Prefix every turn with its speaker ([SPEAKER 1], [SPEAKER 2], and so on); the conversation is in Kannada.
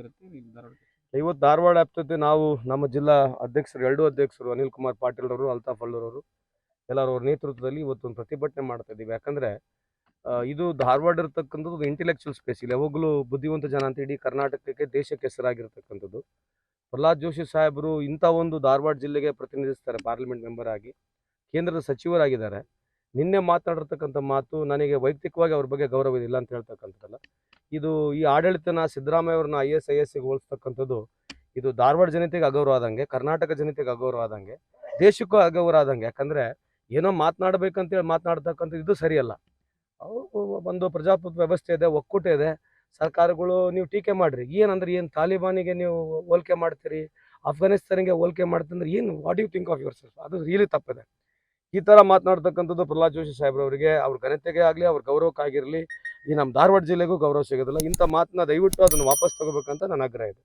[SPEAKER 1] ಇರುತ್ತೆ ಧಾರವಾಡ
[SPEAKER 2] ಇವತ್ತು ಧಾರವಾಡ ಆಪ್ತತೆ ನಾವು ನಮ್ಮ ಜಿಲ್ಲಾ ಅಧ್ಯಕ್ಷರು, ಎರಡೂ ಅಧ್ಯಕ್ಷರು ಅನಿಲ್ ಕುಮಾರ್ ಪಾಟೀಲ್ ಅವರು, ಅಲ್ತಾಫ್ ಅಲ್ಲೂರವರು ಎಲ್ಲರ ಅವ್ರ ನೇತೃತ್ವದಲ್ಲಿ ಇವತ್ತೊಂದು ಪ್ರತಿಭಟನೆ ಮಾಡ್ತಾ ಇದ್ದೀವಿ. ಯಾಕಂದರೆ ಇದು ಧಾರವಾಡ ಇರತಕ್ಕಂಥದ್ದು ಇಂಟೆಲೆಕ್ಚುಯಲ್ ಸ್ಪೇಸ್ ಇಲ್ಲಿ. ಯಾವಾಗಲೂ ಬುದ್ಧಿವಂತ ಜನ ಅಂತ ಇಡೀ ಕರ್ನಾಟಕಕ್ಕೆ ದೇಶಕ್ಕೆ ಹೆಸರಾಗಿರ್ತಕ್ಕಂಥದ್ದು. ಪ್ರಹ್ಲಾದ್ ಜೋಶಿ ಸಾಹೇಬರು ಇಂಥ ಒಂದು ಧಾರವಾಡ ಜಿಲ್ಲೆಗೆ ಪ್ರತಿನಿಧಿಸ್ತಾರೆ ಪಾರ್ಲಿಮೆಂಟ್ ಮೆಂಬರ್ ಆಗಿ. ಕೇಂದ್ರದ ಸಚಿವರಾಗಿದ್ದಾರೆ. ನಿನ್ನೆ ಮಾತನಾಡಿರ್ತಕ್ಕಂಥ ಮಾತು ನನಗೆ ವೈಯಕ್ತಿಕವಾಗಿ ಅವ್ರ ಬಗ್ಗೆ ಗೌರವ ಇಲ್ಲ ಅಂತ ಹೇಳ್ತಕ್ಕಂಥದ್ದಲ್ಲ. ಇದು ಈ ಆಡಳಿತನ ಸಿದ್ದರಾಮಯ್ಯ ಅವ್ರನ್ನ ಐ ಎಸ್ ಐ ಎಸ್ ಹೋಲಿಸ್ತಕ್ಕಂಥದ್ದು, ಇದು ಧಾರವಾಡ ಜನತೆಗೆ ಅಗೌರವ ಆದಂಗೆ, ಕರ್ನಾಟಕ ಜನತೆಗೆ ಅಗೌರವ ಆದಂಗೆ, ದೇಶಕ್ಕೂ ಅಗೌರವ ಆದಂಗೆ. ಯಾಕಂದ್ರೆ ಏನೋ ಮಾತನಾಡ್ಬೇಕಂತೇಳಿ ಮಾತನಾಡ್ತಕ್ಕಂಥದ್ದು ಇದು ಸರಿಯಲ್ಲ. ಒಂದು ಪ್ರಜಾಪ್ರಭುತ್ವ ವ್ಯವಸ್ಥೆ ಇದೆ, ಒಕ್ಕೂಟ ಇದೆ. ಸರ್ಕಾರಗಳು ನೀವು ಟೀಕೆ ಮಾಡ್ರಿ. ಏನಂದ್ರೆ ಏನು ತಾಲಿಬಾನಿಗೆ ನೀವು ಹೋಲಿಕೆ ಮಾಡ್ತೀರಿ? ಅಫ್ಘಾನಿಸ್ತಾನಿಗೆ ಹೋಲಿಕೆ ಮಾಡ್ತಂದ್ರೆ ಏನು? What you think of your self ಅದು ರೀಲಿ ತಪ್ಪಿದೆ. ಈ ಥರ ಮಾತನಾಡ್ತಕ್ಕಂಥದ್ದು ಪ್ರಹ್ಲಾದ್ ಜೋಶಿ ಸಾಹೇಬ್ರವರಿಗೆ ಅವ್ರ ಘನತೆಗೆ ಆಗಲಿ, ಅವ್ರ ಗೌರವಕ್ಕಾಗಿರಲಿ ಈ ನಮ್ಮ ಧಾರವಾಡ ಜಿಲ್ಲೆಗೂ ಗೌರವ ಸಿಗೋದಿಲ್ಲ. ಇಂಥ ಮಾತನ್ನ ದಯವಿಟ್ಟು ಅದನ್ನು ವಾಪಸ್ ತಗೋಬೇಕಂತ ನನ್ನ ಆಗ್ರಹ ಇದೆ.